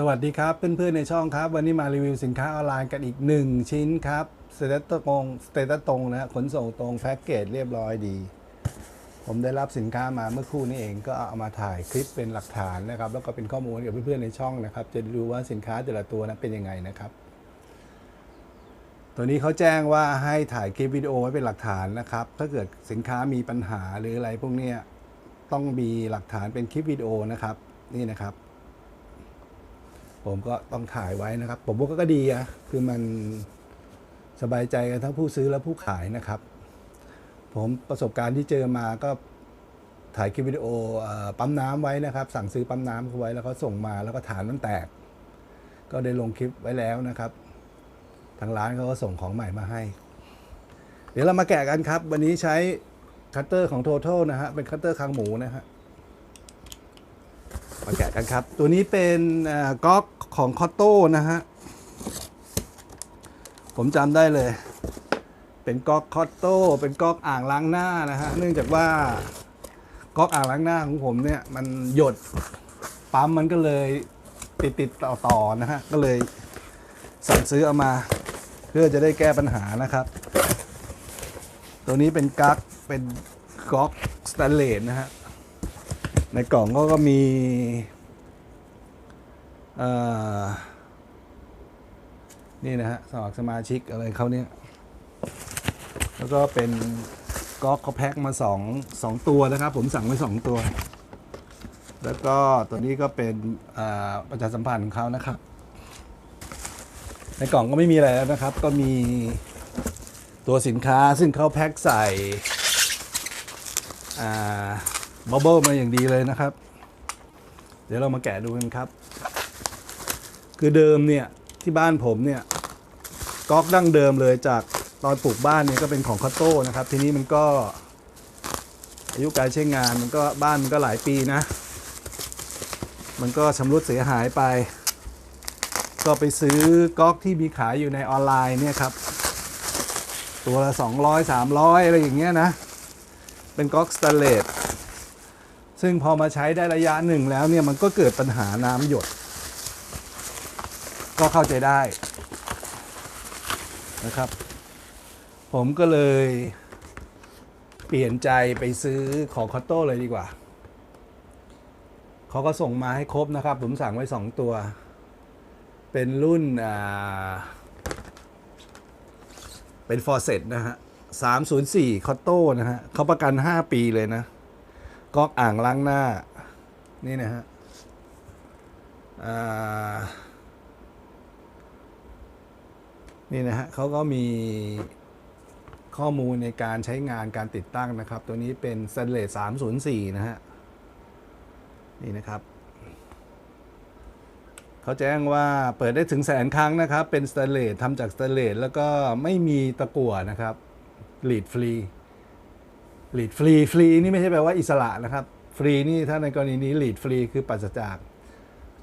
สวัสดีครับเพื่อนๆในช่องครับ วันนี้มารีวิวสินค้าออนไลน์กันอีกหนึ่งชิ้นครับสเตตตรงสเตตตรงนะฮะขนส่งตรงแพ็กเกจเรียบร้อยดี ผมได้รับสินค้ามาเมื่อคู่นี้เองก็เอามาถ่ายคลิปเป็นหลักฐานนะครับ แล้วก็เป็นข้อมูลกับเพื่อนๆในช่องนะครับ จะดูว่าสินค้าแต่ละตัวนั้นเป็นยังไงนะครับ ตัวนี้เขาแจ้งว่าให้ถ่ายคลิปวิดีโอไว้เป็นหลักฐานนะครับ ถ้าเกิดสินค้ามีปัญหาหรืออะไรพวกนี้ต้องมีหลักฐานเป็นคลิปวิดีโอนะครับนี่นะครับ ผมก็ต้องถ่ายไว้นะครับ ผมว่าก็ดีอะคือมันสบายใจกันทั้งผู้ซื้อและผู้ขายนะครับ ผมประสบการณ์ที่เจอมาก็ถ่ายคลิปวิดีโอปั๊มน้ำไว้นะครับ สั่งซื้อปั๊มน้ำเขาไว้แล้วก็ส่งมาแล้วก็ฐานมันแตก ก็ได้ลงคลิปไว้แล้วนะครับ ทางร้านเขาก็ส่งของใหม่มาให้ เดี๋ยวเรามาแกะกันครับ วันนี้ใช้คัตเตอร์ของ Total นะฮะเป็นคัตเตอร์คางหมูนะฮะ มาแกะกันครับ ตัวนี้เป็นก๊อกของคอตโต้นะฮะ ผมจำได้เลย เป็นก๊อกคอตโต้เป็นก๊อกอ่างล้างหน้านะฮะ เนื่องจากว่าก๊อกอ่างล้างหน้าของผมเนี่ย มันหยดปั๊มมันก็เลยติดติดต่อต่อๆนะฮะ ก็เลยสั่งซื้อเอามาเพื่อจะได้แก้ปัญหานะครับ ตัวนี้เป็นกั๊กเป็นก๊อกสแตนเลสนะฮะ ในกล่องก็ก็มีนี่นะฮะสมัครสมาชิกอะไรเขาเนี่ย แล้วก็เป็นก๊อกเขาแพ็คมาสองสองตัวนะครับ ผมสั่งไว้สองตัว แล้วก็ตัวนี้ก็เป็นประชาสัมพันธ์ของเขานะครับ ในกล่องก็ไม่มีอะไรแล้วนะครับ ก็มีตัวสินค้าซึ่งเขาแพ็คใส่อ่า บับเบิลมาอย่างดีเลยนะครับ เดี๋ยวเรามาแกะดูกันครับ คือเดิมเนี่ยที่บ้านผมเนี่ยก๊อกดั้งเดิมเลยจากตอนปลูกบ้านเนี่ยก็เป็นของคอตโต้นะครับ ทีนี้มันก็ อายุการใช้งานมันก็บ้านมันก็หลายปีนะ มันก็ชำรุดเสียหายไป ก็ไปซื้อก๊อกที่มีขายอยู่ในออนไลน์เนี่ยครับ ตัวละ200 300 อะไรอย่างเงี้ยนะ เป็นก๊อกสแตนเลส ซึ่งพอมาใช้ได้ระยะหนึ่งแล้วเนี่ยมันก็เกิดปัญหาน้ำหยด ก็เข้าใจได้นะครับ ผมก็เลยเปลี่ยนใจไปซื้อของคอตโต้เลยดีกว่า เขาก็ส่งมาให้ครบนะครับ ผมสั่งไว้ 2 ตัว เป็นรุ่นอ่าเป็นฟอร์เซตนะฮะ304คอตโต้นะฮะเขาประกัน 5 ปีเลยนะ ก๊อกอ่างล้างหน้า นี่นะฮะนี่นะฮะเขาก็มีข้อมูลในการใช้งานการติดตั้งนะครับ ตัวนี้เป็น s t a n l e s s 304นะฮะ นี่นะครับเขาแจ้งว่าเปิดได้ถึงแสนครั้งนะครับ เป็นสแตนเลสทำจากสแตนเลสแล้วก็ไม่มีตะกั่วนะครับหลีดฟรี หลีดฟรีฟรีนี่ไม่ใช่แปลว่าอิสระนะครับ ฟรีนี่ถ้าในกรณีนี้หลีดฟรีคือปราศจาก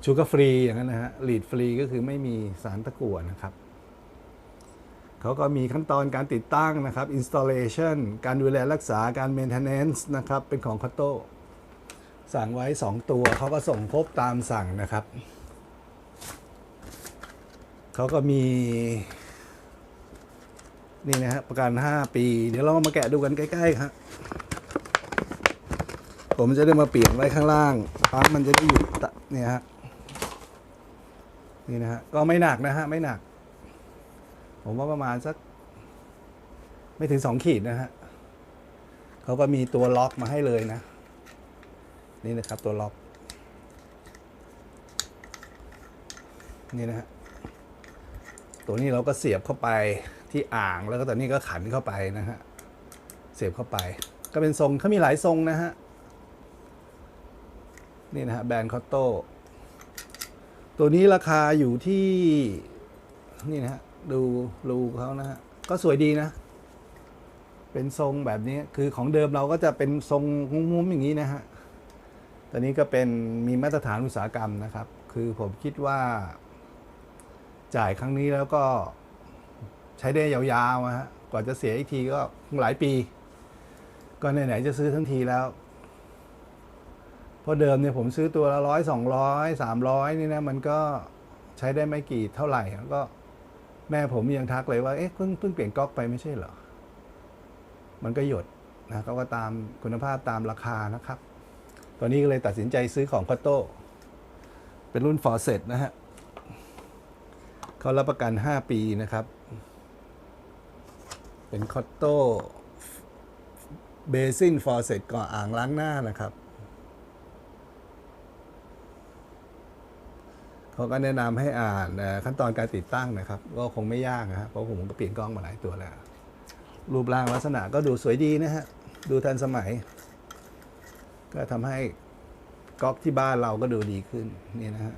ชูการ์ฟรีอย่างนั้นนะฮะลีดฟรีก็คือไม่มีสารตะกั่วนะครับเขาก็มีขั้นตอนการติดตั้งนะครับ installation การดูแลรักษาการ maintenance นะครับ เป็นของคอตโต้สั่งไว้ 2 ตัว เขาก็ส่งครบตามสั่งนะครับ เขาก็มี นี่นะฮะประกัน 5 ปี เดี๋ยวเรามาแกะดูกันใกล้ๆครับผมจะได้มาเปลี่ยนไว้ข้างล่างปั๊มมันจะได้อยู่เนี่ยฮะนี่นะฮะก็ไม่หนักนะฮะไม่หนัก ผมว่าประมาณสัก ไม่ถึง2ขีดนะฮะเขาก็มีตัวล็อกมาให้เลยนะ นี่นะครับตัวล็อก นี่นะฮะตัวนี้เราก็เสียบเข้าไป ที่อ่างแล้วก็ตอนนี้ก็ขันเข้าไปนะฮะเสียบเข้าไป ก็เป็นทรงเขามีหลายทรงนะฮะนี่นะฮะแบรนด์คอตโต้ตัวนี้ราคาอยู่ที่นี่นะฮะดูรูเขานะฮะก็สวยดีนะ เป็นทรงแบบนี้คือของเดิมเราก็จะเป็นทรงงุ้มๆอย่างนี้นะฮะตอนนี้ก็เป็นมีมาตรฐานอุตสาหกรรมนะครับ คือผมคิดว่าจ่ายครั้งนี้แล้วก็ ใช้ได้ยาวๆนะฮะกว่าจะเสียอีกทีก็หลายปี ก็ไหนๆจะซื้อทั้งทีแล้วเพราะเดิมเนี่ยผมซื้อตัวละร้อยสองร้อยสามร้อยนี่นะมันก็ใช้ได้ไม่กี่เท่าไหร่แล้วก็แม่ผมยังทักเลยว่าเอ๊ะเพิ่งเพิ่งเปลี่ยนก๊อกไปไม่ใช่เหรอ มันก็หยดนะเขาก็ตามคุณภาพตามราคานะครับ ตอนนี้ก็เลยตัดสินใจซื้อของคอตโต้เป็นรุ่นฟอร์เซตนะฮะเขารับประกัน 5 ปีนะครับ เป็นคอตโต้เบซินฟอร์เซตก่ออ่างล้างหน้านะครับ เขาก็แนะนำให้อ่านขั้นตอนการติดตั้งนะครับ ก็คงไม่ยากนะครับเพราะผมก็เปลี่ยนกล้องมาหลายตัวแล้ว รูปร่างลักษณะก็ดูสวยดีนะฮะ ดูทันสมัย ก็ทำให้ก๊อกที่บ้านเราก็ดูดีขึ้นนี่นะฮะ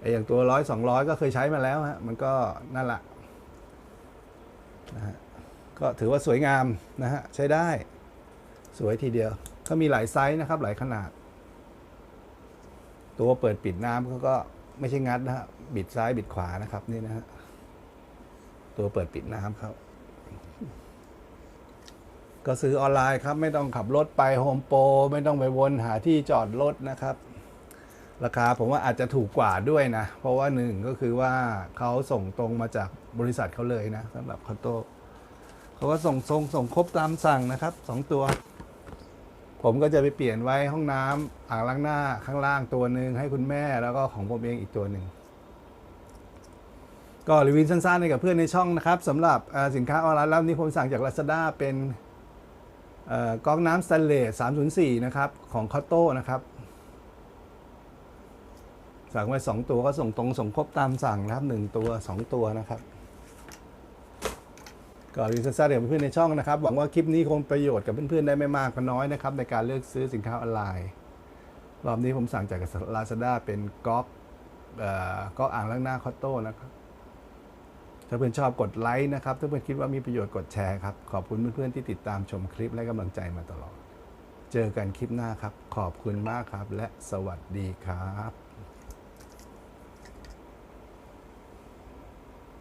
ไออย่างตัวร้อยสองร้อยก็เคยใช้มาแล้วฮะ มันก็นั่นแหละ นะฮะก็ถือว่าสวยงามนะฮะใช้ได้สวยทีเดียว ก็มีหลายไซส์นะครับหลายขนาด ตัวเปิดปิดน้ำเขาก็ไม่ใช่งัดนะฮะบิดซ้ายบิดขวานะครับนี่นะฮะตัวเปิดปิดน้ำเขาก็ซื้อออนไลน์ครับไม่ต้องขับรถไปโฮมโปรไม่ต้องไปวนหาที่จอดรถนะครับ ราคาผมว่าอาจจะถูกกว่าด้วยนะ เพราะว่าหนึ่งก็คือว่าเขาส่งตรงมาจาก บริษัทเขาเลยนะสำหรับคอโต้เขาก็ส่งส่งส่งครบตามสั่งนะครับสองตัว ผมก็จะไปเปลี่ยนไว้ห้องน้ำอ่างล้างหน้าข้างล่างตัวหนึ่งให้คุณแม่แล้วก็ของผมเองอีกตัวหนึ่งก็รีวิวสั้นๆให้กับเพื่อนในช่องนะครับสำหรับสินค้าออนไลน์แล้วนี้ผมสั่งจาก Lazada เป็นเอ่อก๊อกน้ำสแตนเลส304 นะครับ ของคอตโต้นะครับ สั่งไว้ 2 ตัวก็ส่งตรงส่งครบตามสั่งนะครับ 1 ตัว 2 ตัวนะครับ ก็รีวิวสั้นๆให้กับเพื่อนในช่องนะครับ หวังว่าคลิปนี้คงประโยชน์กับเพื่อนๆได้ไม่มากก็น้อยนะครับในการเลือกซื้อสินค้าออนไลน์รอบนี้ผมสั่งจาก Lazada เป็นก๊อกก๊อกอ่างล้างหน้าคอตโต้นะครับ ถ้าเพื่อนชอบกดไลค์นะครับ ถ้าเพื่อนคิดว่ามีประโยชน์กดแชร์ครับ ขอบคุณเพื่อนๆที่ติดตามชมคลิปและกำลังใจมาตลอด เจอกันคลิปหน้าครับ ขอบคุณมากครับ และสวัสดีครับ